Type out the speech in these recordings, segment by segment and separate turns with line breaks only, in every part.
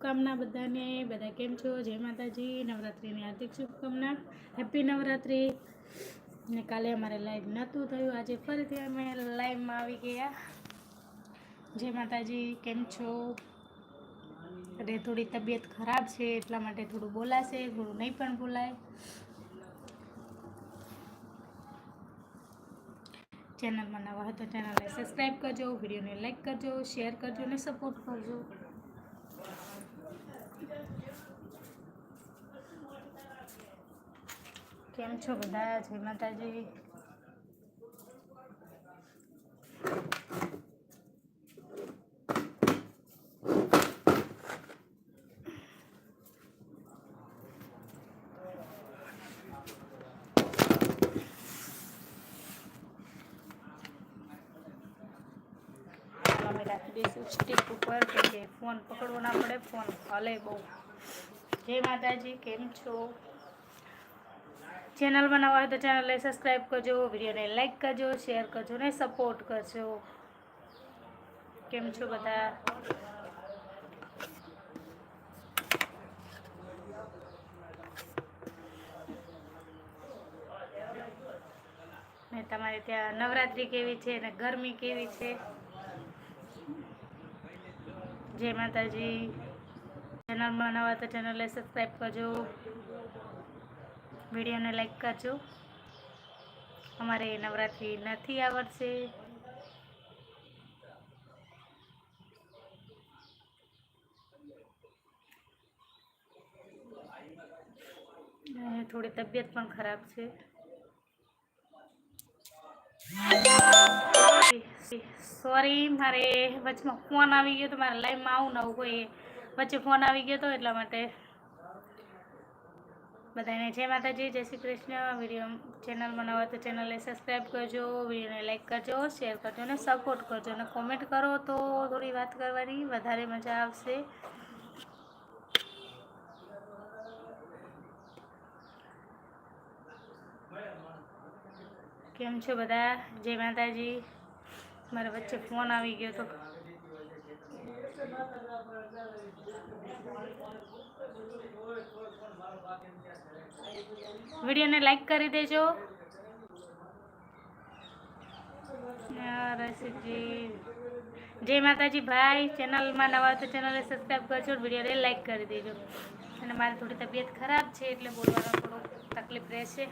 શુભકામના બધાને. બધા કેમ છો? જય માતાજી. નવરાત્રિની હાર્દિક શુભકામના. હેપી નવરાત્રિ. ને કાલે અમારે લાઈવ નહોતું થયું. આજે ફરીથી અમે લાઈવમાં આવી ગયા. જય માતાજી. કેમ છો? અરે, થોડી તબિયત ખરાબ છે, એટલા માટે થોડું બોલાશે. થોડું નહીં પણ બોલાય. ચેનલમાં નવા હતો ચેનલને સબસ્ક્રાઈબ કરજો, વિડીયોને લાઈક કરજો શેર કરજો અને સપોર્ટ કરજો. કેમ છો બધા? જય માતાજી. રાખી દઈશું સ્ટીક ઉપર ફોન પકડવો ના પડે, ફોન હલે બહુ. જય માતાજી, કેમ છો? ચેનલ બનાવવા હોય તો ચેનલને સબસ્ક્રાઈબ કરજો, વિડીયોને લાઇક કરજો શેર કરજો ને સપોર્ટ કરજો. કેમ છો બધા? ને તમારે ત્યાં નવરાત્રિ કેવી છે ને ગરમી કેવી છે? જય માતાજી. ચેનલમાં નવા તો ચેનલને સબસ્ક્રાઈબ કરજો. વિડીયોને લાઈક કરજો. અમારે નવરાત્રિ નથી આવડશે થોડી તબિયત પણ ખરાબ છે. સોરી મારે વચમાં ફોન આવી ગયો તો મારે લાઈવમાં આવું નવું કોઈ વચ્ચે ફોન આવી ગયો તો એટલા માટે. બધાને જય માતાજી, જય શ્રી કૃષ્ણ. વીડિયો ચેનલમાં નવા તો ચેનલને સબસ્ક્રાઈબ કરજો, વિડીયોને લાઇક કરજો શેર કરજો અને સપોર્ટ કરજો અને કોમેન્ટ કરો તો થોડી વાત કરવાની વધારે મજા આવશે. કેમ છો બધા? જય માતાજી. મારા વચ્ચે ફોન આવી ગયો તો. વિડીયોને લાઈક કરી દેજો. રસિકજી જય માતાજી ભાઈ. ચેનલમાં નવા તો ચેનલને સબસ્ક્રાઈબ કરજો વિડીયોને લાઈક કરી દેજો. અને મારી થોડી તબિયત ખરાબ છે એટલે બોલવાનો થોડો તકલીફ રહેશે.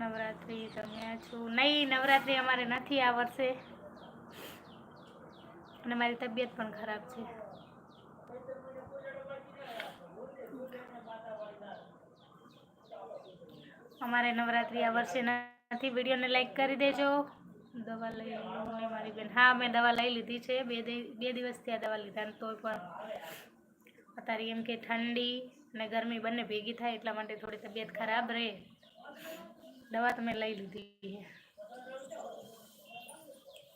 નવરાત્રિ તમે છું. નહીં, નવરાત્રિ અમારે નથી આ વર્ષે અને મારી તબિયત પણ ખરાબ છે. અમારે નવરાત્રિ આ વર્ષે નથી. વિડીયોને લાઈક કરી દેજો. દવા લઈ મારી બેન. હા, મેં દવા લઈ લીધી છે. બે બે દિવસથી આ દવા લીધા તોય પણ અત્યારે એમ કે ઠંડી અને ગરમી બંને ભેગી થાય એટલા માટે થોડી તબિયત ખરાબ રહે. દવા તો મેં લઈ લીધી છે.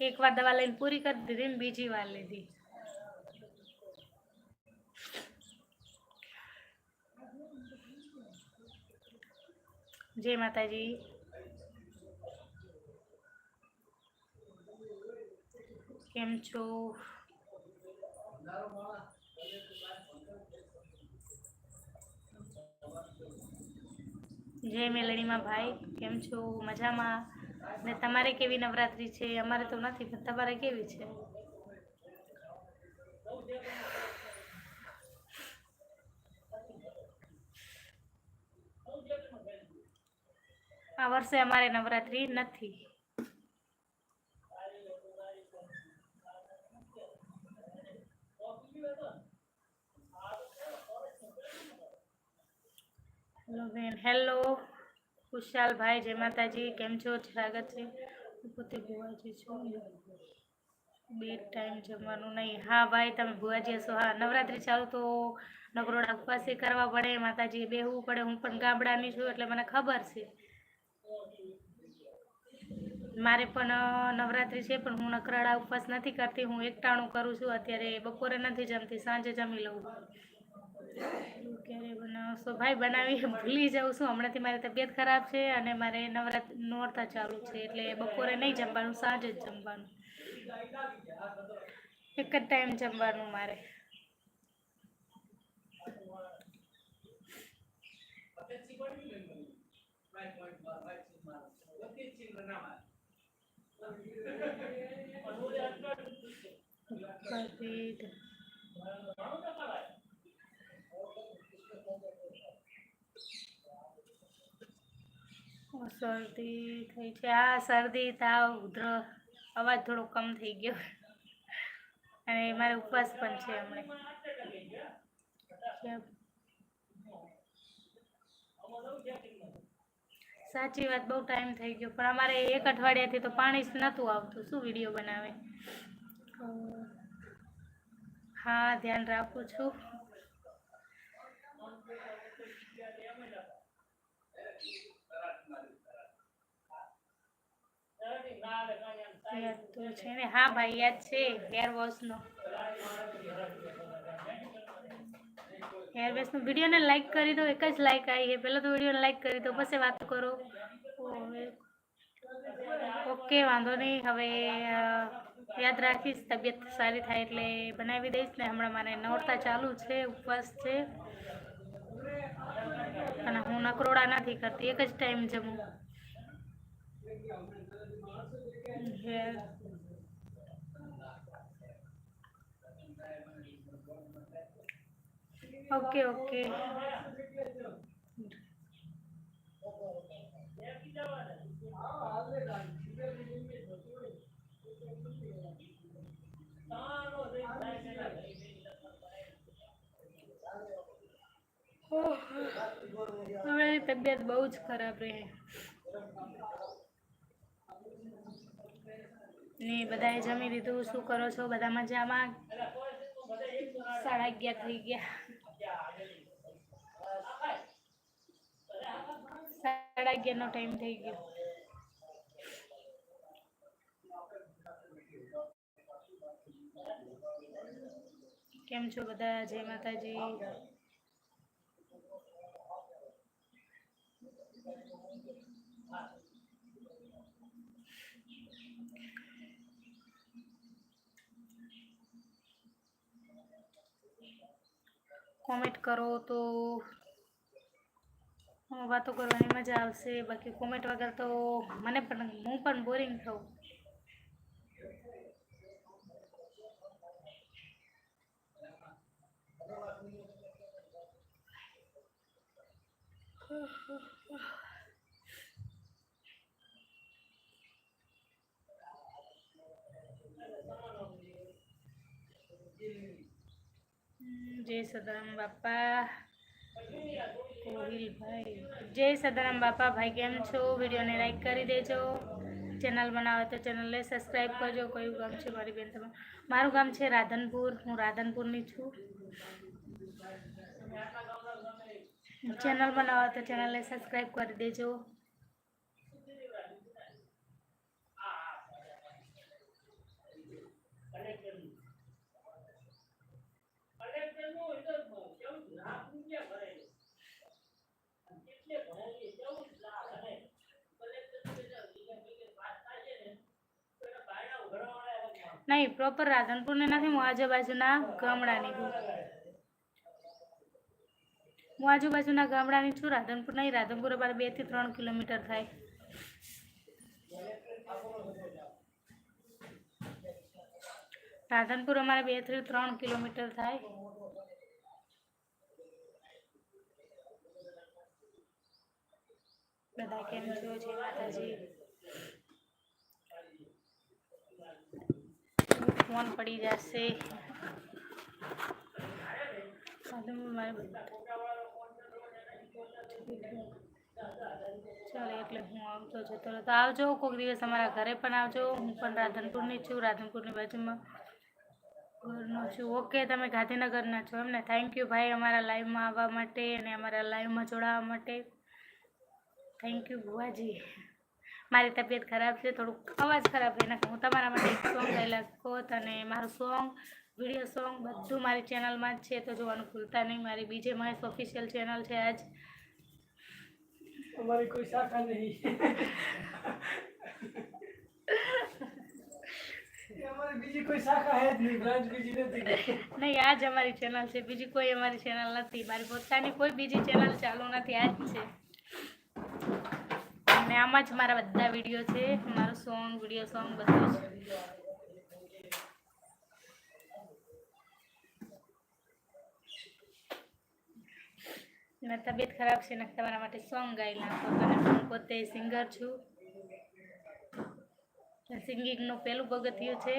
એકવાર દવા લઈને પૂરી કરી દીધી ને બીજી વાર લીધી. જય માતાજી. કેમ છો? જય મેલડીમાં ભાઈ, કેમ છો? મજામાં? ને તમારે કેવી નવરાત્રિ છે? અમારે તો નથી, પણ તમારે કેવી છે? આ વર્ષે અમારે નવરાત્રિ નથી. હેલો બેન. હેલો કુશાલભાઈ જય માતાજી. કેમ છો? સ્વાગત છે. હું પોતે ભુવાજી છું. બે ટાઈમ જમવાનું નહીં. હા, ભાઈ, તમે ભુવાજી હશો. હા, નવરાત્રિ ચાલુ તો નગરોડા ઉપવાસે કરવા પડે. માતાજીએ બેહવું પડે. હું પણ ગામડાની છું, એટલે મને ખબર છે. મારે પણ નવરાત્રિ છે પણ હું નકરાળા ઉપવાસ નથી કરતી. હું એકટાણું કરું છું. અત્યારે બપોરે નથી જમતી સાંજે જમી લઉં. ક્યારે બનાવશો ભાઈ બનાવી ભૂલી જાઉં છું. હમણાંથી મારી તબિયત ખરાબ છે અને મારે નવરાત નોરતા ચાલુ છે એટલે બપોરે નહીં જમવાનું સાંજે જ જમવાનું. એક જ ટાઈમ જમવાનું મારે. Right, right, right, right, right, right, right, right, શરદી થઈ છે. આ શરદી તાવ ઉધર અવાજ થોડો કમ થઈ ગયો. અને મારે ઉપવાસ પણ છે હમણાં? સાચી વાત, બહુ ટાઈમ થઈ ગયો. પણ અમારે એક અઠવાડિયાથી તો પાણી જ નહોતું આવતું. શું વીડિયો બનાવે? હા, ધ્યાન રાખું છું. યાદ તો છે ને? હા ભાઈ, યાદ છે. હેર વોશનો હેર વોશનો વિડીયોને લાઈક કરી દો, એક જ લાઈક આવી છે પહેલાં તો વિડીયોને લાઈક કરી દો, પછી વાત કરો. ઓકે વાંધો નહીં. હવે યાદ રાખીશ, તબિયત સારી થાય એટલે બનાવી દઈશ ને. હમણાં મારે નોરતા ચાલુ છે, ઉપવાસ છે. અને હું નકરોડા નથી કરતી, એક જ ટાઈમ જમું. ઓકે ઓકે હવે તબિયત બહુ જ ખરાબ રહે. ને બધાએ જમી લીધું. શું કરો છો? બધા મજામાં? સાડા અગિયાર થઈ ગયા. સાડા અગિયારનો ટાઈમ થઈ ગયો. કેમ છો બધા? જય માતાજી. કોમેન્ટ કરો તો વાતો કરવાની મજા આવશે. બાકી કોમેન્ટ વગર તો મને પણ હું પણ બોરિંગ થઉં. હમ, જય સદારામ બાપા. કોહિલભાઈ જય સદારામ બાપા ભાઈ, કેમ છો? વિડીયોને લાઈક કરી દેજો. ચેનલ બનાવે તો ચેનલને સબસ્ક્રાઈબ કરજો. કયું ગામ છે મારી બેન તમે મારું ગામ છે રાધનપુર. હું રાધનપુરની છું. ચેનલ બનાવો તો ચેનલને સબસ્ક્રાઈબ કરી દેજો. નહીં પ્રોપર રાધનપુરની નથી, હું આજુબાજુના ગામડાની છું. હું આજુબાજુના ગામડાની છું, રાધનપુર નહીં, રાધનપુર અમારે બેથી ત્રણ કિલોમીટર થાય. રાધનપુર અમારે બેથી ત્રણ કિલોમીટર થાય. બધા કેમ છો? જય માતાજી. ફોન પડી જશે. ચાલો એટલે હું આવતો જતો તો આવજો, કોઈક દિવસ અમારા ઘરે પણ આવજો. હું પણ રાધનપુરની છું, રાધનપુરની બાજુમાં ઘરનો છું. ઓકે, તમે ગાંધીનગરના છો એમને. થેન્ક યુ ભાઈ, અમારા લાઈવમાં આવવા માટે અને અમારા લાઈવમાં જોડાવા માટે. થેન્ક યુ બુવાજી મારી તબિયત ખરાબ છે થોડુંક અવાજ ખરાબ એના હું તમારા માટે એક સોંગ ગાયેલા કોત અને મારું સોંગ વીડિયો સોંગ બધું મારી ચેનલમાં જ છે તો જોવાનું ભૂલતા નહીં. મારી બીજે મહેશ ઓફિશિયલ ચેનલ છે આજ.
અમારી કોઈ શાખા
નહીં. બીજી કોઈ જ અમારી ચેનલ છે. બીજી કોઈ અમારી ચેનલ નથી. મારી પોતાની કોઈ બીજી ચેનલ ચાલુ નથી આ જ છે. અને આમાં જ મારા બધા વીડિયો છે. મારું સોંગ વીડિયો સોંગ બધું જ. મેં તબિયત ખરાબ છે ને તમારા માટે સોંગ ગાઈ નાખો. અને હું પોતે સિંગર છું. સિંગિંગનું પહેલું પગથિયું છે.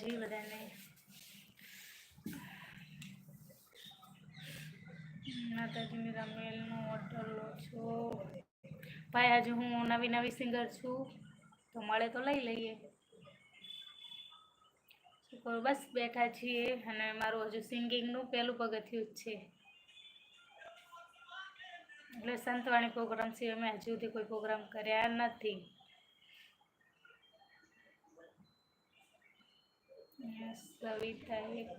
માતાજી બધાને. માતાજીની રમેલનો ઓર્ડર લો છો. ભાઈ હજુ હું નવી નવી સિંગર છું. તો મળે તો લઈ લઈએ. બસ બેઠા છીએ અને મારું હજુ સિંગિંગનું પહેલું પગથિયું જ છે. એટલે સંતવાણી પ્રોગ્રામ સિવાય મેં હજુ સુધી કોઈ પ્રોગ્રામ કર્યા નથી. સવિતા એક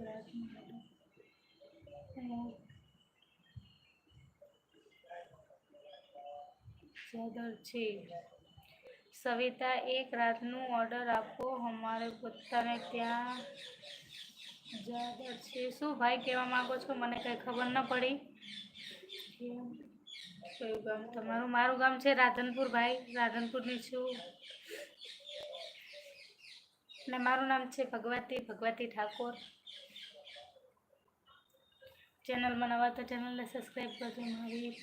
ચાદર છે સવિતા એક રાતનું ઓર્ડર આપો અમારે પોતાને ત્યાં ચાદર છે શું ભાઈ કહેવા માંગો છો મને કંઈ ખબર ન પડી? કયું ગામ તમારું મારું ગામ છે રાધનપુર ભાઈ રાધનપુરની છું ને મારું નામ છે ભગવતી ભગવતી ઠાકોર. ચેનલમાં નવા તો ચેનલને સબસ્ક્રાઈબ કરજો મારી.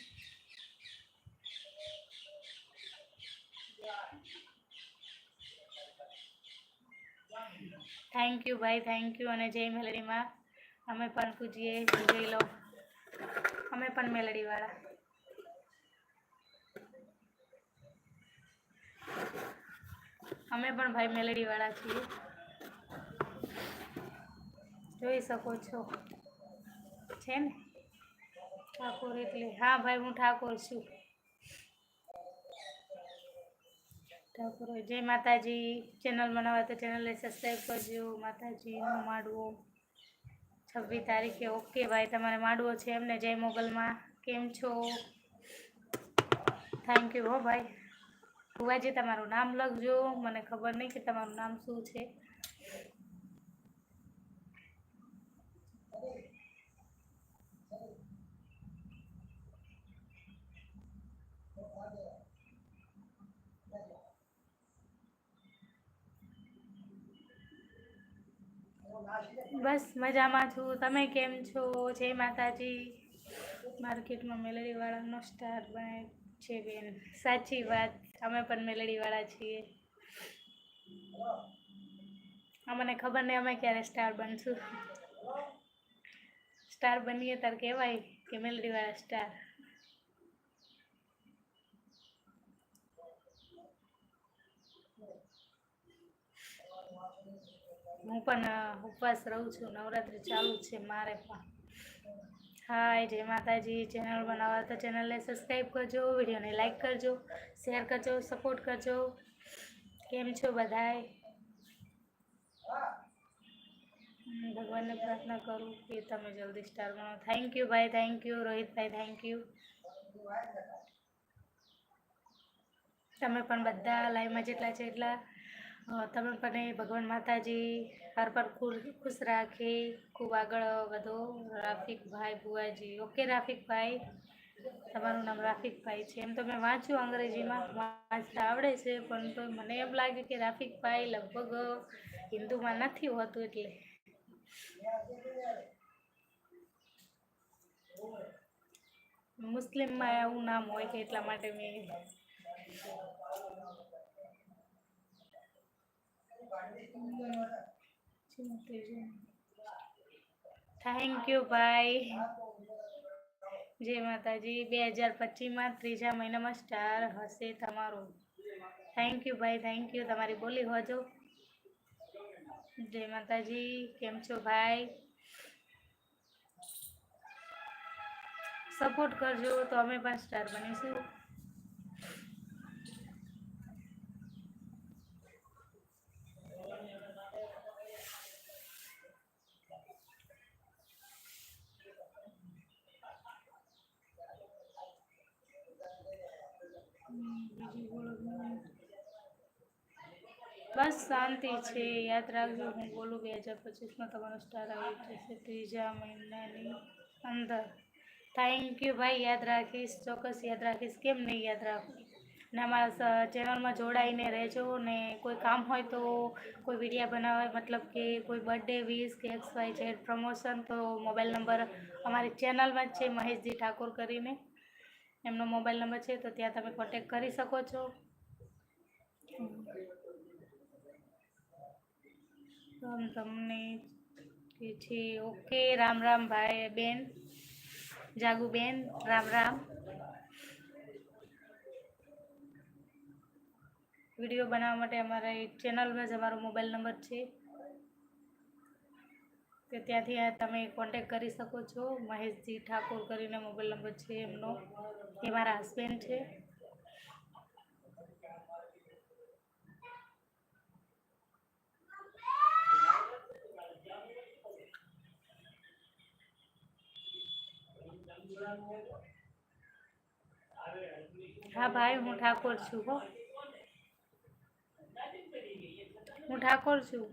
થેન્ક યુ ભાઈ થેન્ક યુ અને જય મેલડીમાં. અમે પણ પૂજીએ જઈ લો. અમે પણ મેલડીવાળા. અમે પણ ભાઈ મેલેડીવાળા છીએ. જોઈ શકો છો. છે ને? ઠાકોર એટલે. હા, ભાઈ, હું ઠાકોર છું. ઠાકોર, જય માતાજી. ચેનલ બનાવવા તો ચેનલને સબસ્ક્રાઈબ કરજો. માતાજીનો માડવો. છવ્વીસ તારીખે ઓકે ભાઈ, તમારે માડવો છે એમને જય મોગલમાં. કેમ છો? થેન્ક યુ હો ભાઈ. ભુવાજી, તમારું નામ લખજો. મને ખબર નહીં કે તમારું નામ શું છે. બસ મજામાં છું. તમે કેમ છો? જય માતાજી. માર્કેટમાં મેલડીવાળાનો સ્ટાર બને છે બેન. સાચી વાત. અમે પણ મેલડીવાળા છીએ. અમને ખબર નહીં અમે ક્યારે સ્ટાર બનશું. સ્ટાર બનીએ ત્યારે કહેવાય કે મેલડીવાળા સ્ટાર. હું પણ ઉપવાસ રહું છું. નવરાત્રિ ચાલુ છે મારે પણ. હાય, જય માતાજી. ચેનલ બનાવવા તો ચેનલને સબસ્ક્રાઈબ કરજો, વિડીયોને લાઈક કરજો શેર કરજો સપોર્ટ કરજો. કેમ છો બધાય? ભગવાનને પ્રાર્થના કરું કે તમે જલ્દી સ્ટાર બનો. થેન્ક યુ ભાઈ થેન્ક યુ રોહિતભાઈ થેન્ક યુ તમે પણ બધા લાઈવમાં જેટલા છે એટલા તમે પણ ભગવાન માતાજી હર પર ખુશ રાખે, ખૂબ આગળ વધો. રાફિકભાઈ બુઆજી ઓકે રાફિકભાઈ તમારું નામ રાફિકભાઈ છે. એમ તો મેં વાંચ્યું અંગ્રેજીમાં, વાંચતા આવડે છે, પણ તો મને એમ લાગે કે રાફિકભાઈ લગભગ હિન્દુમાં નથી હોતું એટલે. મુસ્લિમમાં એવું નામ હોય કે એટલા માટે મેં થેન્ક યુ ભાઈ જય માતાજી. બે હજાર પચીસમાં ત્રીજા મહિનામાં સ્ટાર હશે તમારો. થેન્ક યુ ભાઈ થેન્ક યુ તમારી બોલી હોજો. જય માતાજી. કેમ છો ભાઈ સપોર્ટ કરજો તો અમે પણ સ્ટાર બનીશું. બસ શાંતિ છે, યાદ રાખજો, હું બોલું બે હજાર પચીસમાં તમારો સ્ટાર આવી જશે, ત્રીજા મહિનાની અંદર. થેન્ક યુ ભાઈ, યાદ રાખીશ, ચોક્કસ યાદ રાખીશ, કેમ નહીં યાદ રાખું? ને અમારા ચેનલમાં જોડાઈને રહેજો, ને કોઈ કામ હોય તો કોઈ વિડીયા બનાવવા મતલબ કે કોઈ બર્થડે વીસ કે એક્સ વાય ઝેડ પ્રમોશન તો મોબાઈલ નંબર અમારી ચેનલમાં જ છે, મહેશજી ઠાકોર કરીને. એમનો મોબાઈલ નંબર છે તો ત્યાં તમે કોન્ટેક કરી શકો છો. તમને કે છે, ઓકે, રામ રામ ભાઈ બેન, જાગુ બેન, રામ રામ. વીડિયો બનાવવા માટે અમારા એક ચેનલમાં જ અમારો મોબાઈલ નંબર છે. તો ત્યાંથી આ તમે કોન્ટેક કરી શકો છો. મહેશજી ઠાકોર કરીને મોબાઈલ નંબર છે એમનો. એ મારા હસબન્ડ છે. હા ભાઈ, હું ઠાકોર છું હો. હું ઠાકોર છું.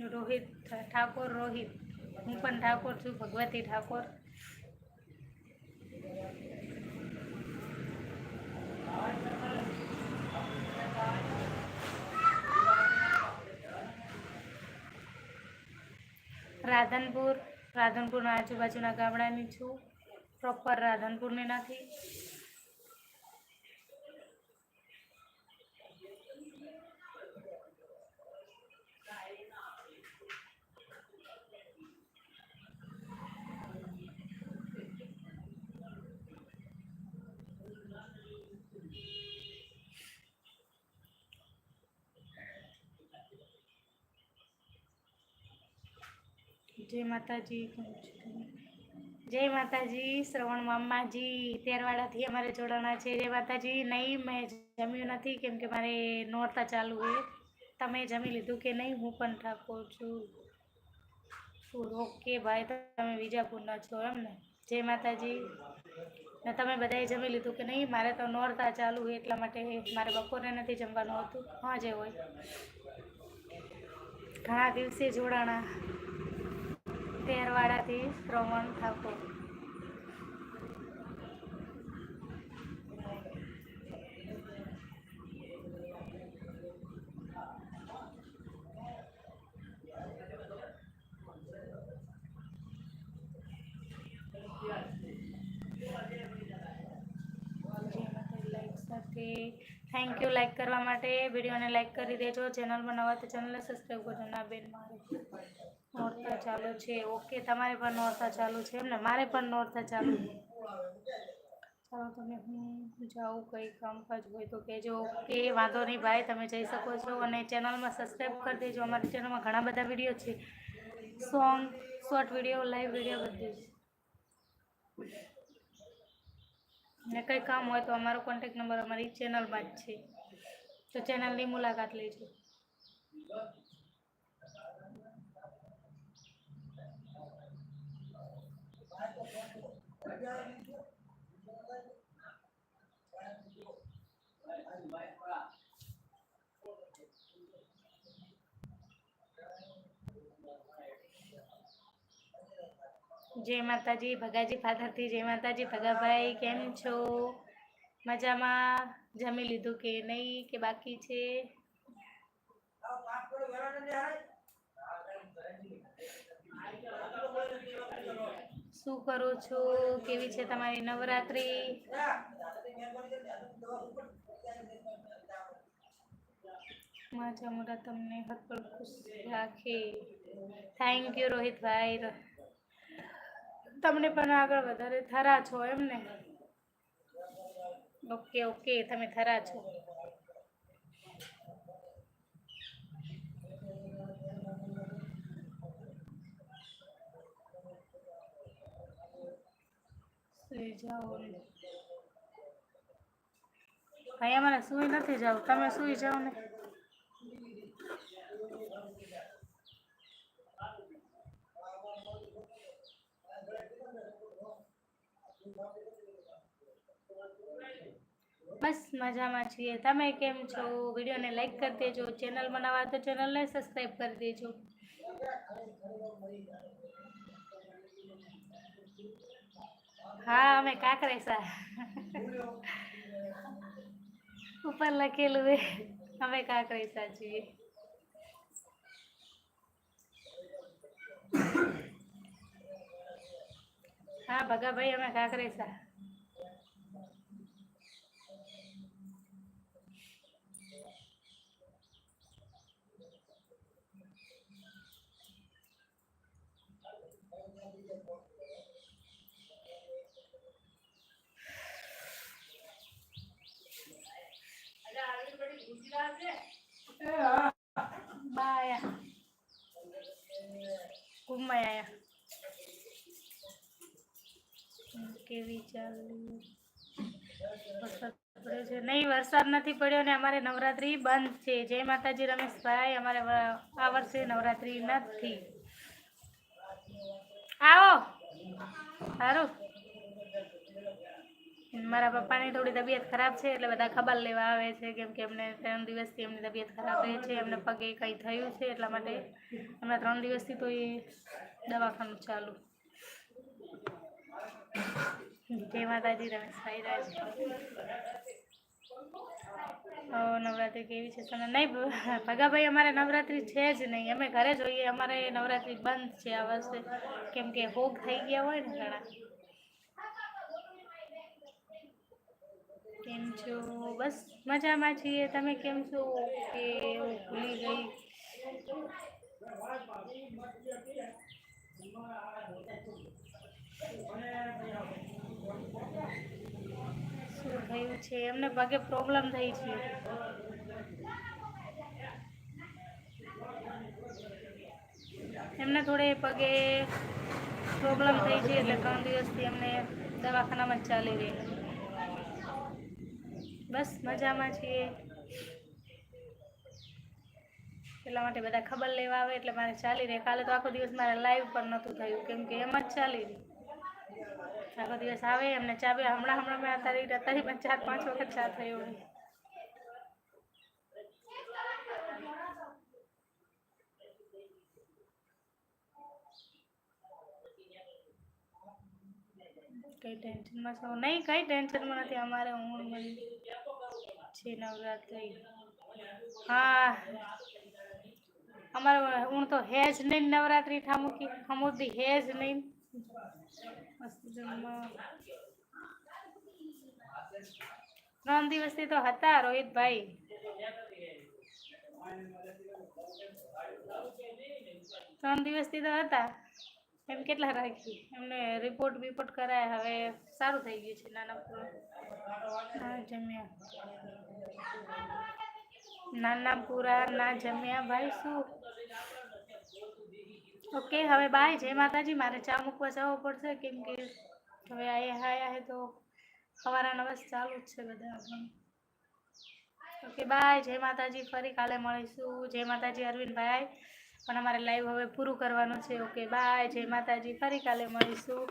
રોહિત ઠાકોર રોહિત. હું પણ ઠાકોર છું, ભગવતી ઠાકોર. રાધનપુર. રાધનપુરના આજુબાજુના ગામડાની છું. પ્રોપર રાધનપુરની નથી. જય માતાજી જય માતાજી, શ્રવણ મામાજી તેરવાડાથી અમારે જોડાણા છે. જય માતાજી, નહીં, મેં જમ્યું નથી, કેમ કે મારે નોરતા ચાલુ હોય તમે જમી લીધું કે નહીં? હું પણ ઠાકોર છું. ઓકે, ભાઈ, તમે વિજાપુરના છો એમ ને? જય માતાજી. ને તમે બધાએ જમી લીધું કે નહીં? મારે તો નોરતા ચાલુ હોય એટલા માટે મારે બપોરે નથી જમવાનું હતું. હા જે હોય. ઘણા દિવસે જોડાણા. તેરવાડાથી Shravan Thakor thank you like કરવા માટે વિડીયોને લાઈક કરી દેજો. ચેનલમાં નવા તો ચેનલને સબસ્ક્રાઈબ કરજો. ના બેન મારે. નોરતા ચાલુ છે, ઓકે, તમારે પણ નોરતા ચાલુ છે એમ ને? મારે પણ નોરતા ચાલુ છે. ચાલો, તમે હું જાઉં કંઈ કામકાજ હોય તો કહેજો. ઓકે, વાંધો નહીં ભાઈ, તમે જઈ શકો છો અને ચેનલમાં સબસ્ક્રાઈબ કરી દેજો. અમારી ચેનલમાં ઘણા બધા વીડિયો છે. Song, short video, live video બધું. છે ને કંઈ કામ હોય તો અમારો કોન્ટેક્ટ નંબર અમારી ચેનલમાં જ છે. તો ચેનલની મુલાકાત લેજો. જય માતાજી, ભગાજી ફાધરથી જય માતાજી. ભગાભાઈ, કેમ છો? મજામાં? જમી લીધું કે નહીં? કે બાકી છે? શું કરો છો? કેવી છે તમારી નવરાત્રી? માજા મોટા તમને હર ખુશ રાખે. થેન્ક યુ રોહિતભાઈ. તમને પણ આગળ વધારે થરા છો એમ ને? ઓકે ઓકે તમે થરા છો. સુઈ જાઓ ને ભાઈ અમારે સુઈ નથી જાવ તમે સુઈ જાઓ ને. બસ મજામાં છીએ. તમે કેમ છો? વિડીયોને લાઈક કરી દેજો. ચેનલ બનાવવા તો ચેનલને સબસ્ક્રાઈબ કરી દેજો. હા અમે કાંકરેસા ઉપર લખેલું હે અમે કાંકરેસા છીએ. હા ભગાભાઈ અમે કાંકરેસા કુંભમાં આયા કેવી છે. નહીં, વરસાદ નથી પડ્યો ને અમારે નવરાત્રી બંધ છે. જય માતાજી, રમેશભાઈ. અમારે આ વર્ષે નવરાત્રી નથી. આવો. સારું મારા પપ્પાની થોડી તબિયત ખરાબ છે એટલે બધા ખબર લેવા આવે છે કેમ કે એમને ત્રણ દિવસથી એમની તબિયત ખરાબ રહે છે, એમને પગે કંઈ થયું છે એટલા માટે હમણાં ત્રણ દિવસથી તો એ દવાખાનું ચાલુ. જય માતાજી રમેશભાઈ રાજ નવરાત્રિ કેવી છે? તમે નહીં, ભગાભાઈ અમારે નવરાત્રિ છે જ નહીં. અમે ઘરે જોઈએ અમારે નવરાત્રિ બંધ છે આ વર્ષે. કેમ કે હોગ થઈ ગયા હોય ને ઘણા. કેમ છો? બસ મજામાં છીએ. તમે કેમ છો? કે ભૂલી ગઈ. શું થયું છે? એમને પગે પ્રોબ્લેમ થઈ છે. એમને થોડે પગે પ્રોબ્લેમ થઈ છે એટલે ત્રણ દિવસથી એમને દવાખાનામાં જ ચાલી રહી. બસ મજામાં છીએ. એટલા માટે બધા ખબર લેવા આવે એટલે મારે ચાલી રહે. કાલે તો આખો દિવસ મારે લાઈવ પણ નહોતું થયું, કેમ કે એમ જ ચાલી રહી. આખો દિવસ આવે એમને ચા હમણાં હમણાં મેં અત્યારે અત્યારે પણ ચાર પાંચ વખત ચા થયો હોય. કઈ ટેન્શનમાં છો? નહીં, કઈ ટેન્શનમાં નથી. અમારે ઊંઘ મળી. છે નવરાત્રિ. હા. અમારે ઊણ તો હે જ નહીં નવરાત્રિ ઠામુકી. હમુદી હે જ નહીં. ત્રણ દિવસથી તો હતા રોહિતભાઈ. ત્રણ દિવસથી તો હતા. એમ કેટલા રાખી? એમને રિપોર્ટ બિપોર્ટ કરાય, હવે સારું થઈ ગયું છે નાના પૂરા. ના જમ્યા. નાના પૂરા, ના જમ્યા. ભાઈ શું? ઓકે, હવે બાય જય માતાજી. મારે ચા મૂકવા જવું પડશે કેમ કે હવે આયા આયા હે તો સવારના બસ ચાલુ જ છે બધા. ઓકે બાય જય માતાજી. ફરી કાલે મળીશું. જય માતાજી, અરવિંદભાઈ. પણ અમારે લાઈવ હવે પૂરું કરવાનું છે. ઓકે બાય જય માતાજી. ફરી કાલે મળીશું.